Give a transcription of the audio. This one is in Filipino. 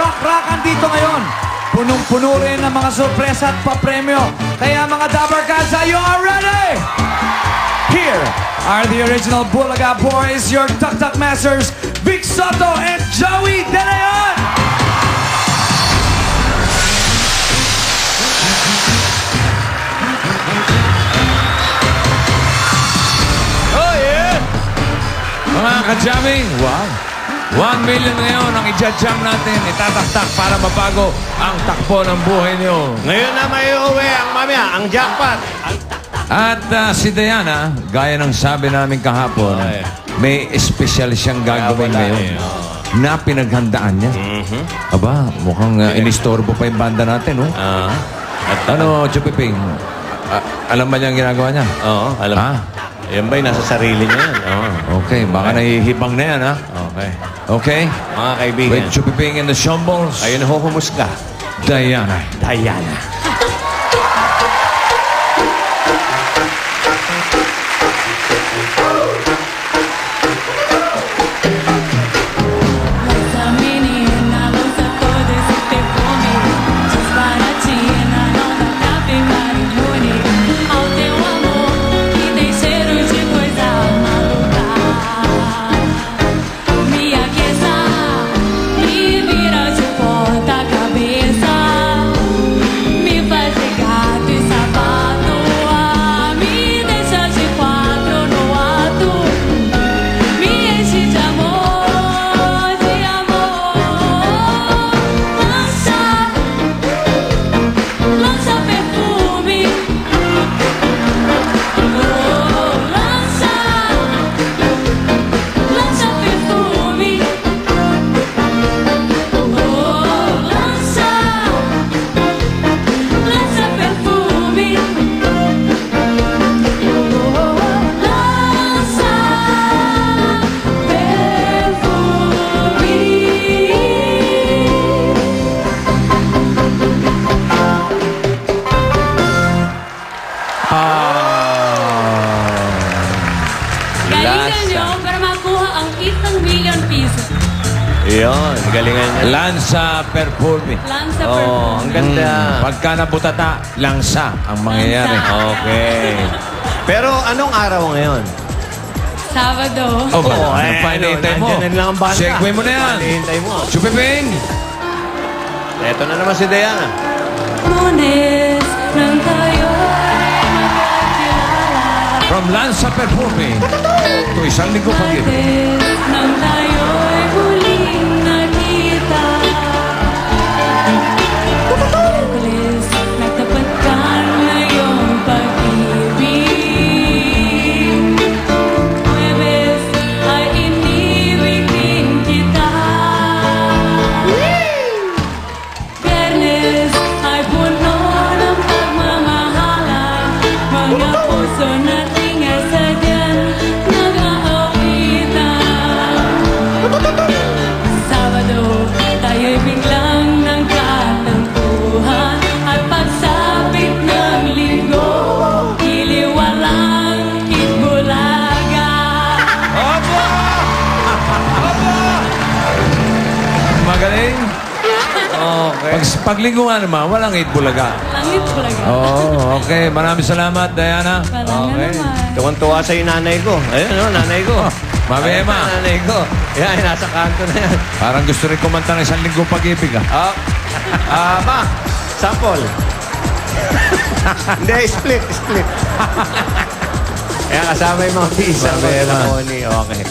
Rock-rockan dito ngayon. Punong-puno rin ng mga sorpresa at papremyo. Kaya mga Dabber Cats, are you all ready? Here are the original Bulaga Boys, your Tuk-Tuk Masters, Vic Soto and Joey De Leon! Oh, yeah! Mga ka-jamming, wow! 1 million ngayon ang i-jam natin, itataktak para mabago ang takbo ng buhay niyo. Ngayon na may uwi ang mamaya, ang jackpot. At ah, si Diana, gaya ng sabi namin kahapon, Ay. may espesyal siyang gagawin wala ngayon eh, oo. na pinaghandaan niya. Aba, mukhang uh, inistorbo pa yung banda natin, no? Ah. At Ano, Chupiping? Ah, alam ba niya ang ginagawa niya? Oo, alam. Ha? Yan ba'y nasa sarili niya yan? Oo. Okay, baka nahihibang na yan, ha? Okay. Okay? Mga kaibigan, With Chupiping and the Shumbles, ayun huhumus ka. Diana. Diana. Galingan nyo para makuha ang isang million piso. Yun, galingan niya. Lansa Perfume. Lansa Oo, perfume. ang ganda. Pagka nabutata, langsa ang mangyayari. Langsa. Okay. Pero anong araw ngayon? Sabado. Oh, ba? Ano eh, pa ano, mo? nandyan na lang ang banda. Segue mo na yan. Hinihintay mo. Chupiping! Eto na naman si Diana. Lunes nang magkakilala. From Lansa Perfume to isang linggo pag-ibig. Martes nang tayo'y muling nakita. Miyerkules, nagtapat ka na iyong pag-ibig. Huwebes ay iniwig din kita. Biyernes ay puno ng pagmamahalan Mga puso Magaling. Okay. Pag, paglinggo nga naman, walang itbulaga. Langit bulaga Oh, okay. Maraming salamat, Diana. Walang Okay. na naman Tuwan-tuwa sa nanay ko. Ayun, no, nanay ko. Mami Ayun Emma. Nanay ko. Yan, nasa kanto na yan. Parang gusto rin kumanta ng isang linggo pag-ibig, ah. Ah, ah, ma, sample. Hindi, split, split. Kaya kasama yung mga pisa. Mami Emma. Okay.